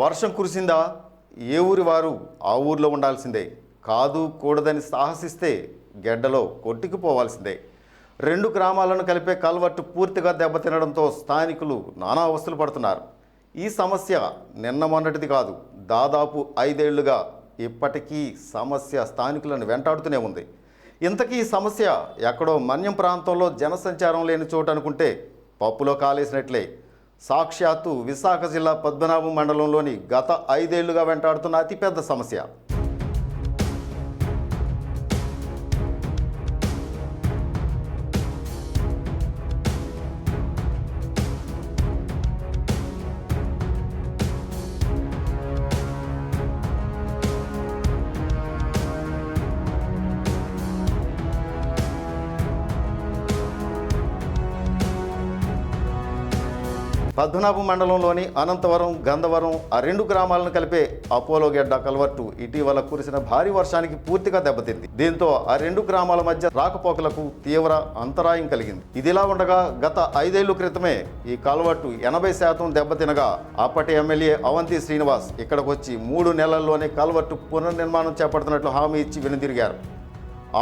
వర్షం కురిసిందా? ఏ ఊరి వారు ఆ ఊర్లో ఉండాల్సిందే. కాదు కూడదని సాహసిస్తే గెడ్డలో కొట్టుకుపోవాల్సిందే. రెండు గ్రామాలను కలిపే కల్వర్టు పూర్తిగా దెబ్బతినడంతో స్థానికులు నానా అవస్థలు పడుతున్నారు. ఈ సమస్య నిన్న మొన్నటిది కాదు దాదాపు ఐదేళ్ళుగా ఇప్పటికీ సమస్య స్థానికులను వెంటాడుతూనే ఉంది. ఇంతకీ ఈ సమస్య ఎక్కడో మన్యం ప్రాంతంలో జనసంచారం లేని చోటు అనుకుంటే పప్పులో కాలేసినట్లే. సాక్షాత్తు విశాఖ జిల్లా పద్మనాభం మండలంలోని గత ఐదేళ్ళుగా వెంటాడుతున్న అతిపెద్ద సమస్య. పద్మనాభం మండలంలోని అనంతవరం గంధవరం ఆ రెండు గ్రామాలను కలిపే అపోలో గెడ్డ కల్వర్టు ఇటీవల కురిసిన భారీ వర్షానికి పూర్తిగా దెబ్బతింది. దీంతో ఆ రెండు గ్రామాల మధ్య రాకపోకలకు తీవ్ర అంతరాయం కలిగింది. ఇదిలా ఉండగా గత ఐదేళ్ళ క్రితమే ఈ కల్వర్టు ఎనభై శాతం దెబ్బతినగా అప్పటి ఎమ్మెల్యే అవంతి శ్రీనివాస్ ఇక్కడికి వచ్చి మూడు నెలల్లోనే కల్వర్టు పునర్నిర్మాణం చేపడుతున్నట్లు హామీ ఇచ్చి వెనుదిరిగారు.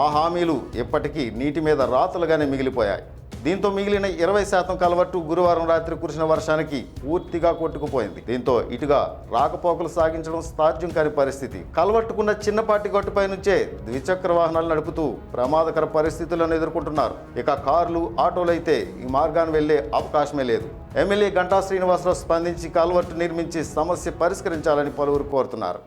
ఆ హామీలు ఇప్పటికీ నీటి మీద రాతలుగానే మిగిలిపోయాయి. దీంతో మిగిలిన ఇరవై శాతం కలవట్టు గురువారం రాత్రి కురిసిన వర్షానికి పూర్తిగా కొట్టుకుపోయింది. దీంతో ఇటుగా రాకపోకలు సాగించడం సాధ్యం కాని పరిస్థితి. కలవట్టుకున్న చిన్నపాటి గట్టుపై నుంచే ద్విచక్ర వాహనాలు నడుపుతూ ప్రమాదకర పరిస్థితులను ఎదుర్కొంటున్నారు. ఇక కార్లు ఆటోలు అయితే ఈ మార్గాన్ని వెళ్ళే అవకాశమే లేదు. ఎమ్మెల్యే గంటా శ్రీనివాసరావు స్పందించి కల్వర్టు నిర్మించి సమస్య పరిష్కరించాలని పలువురు కోరుతున్నారు.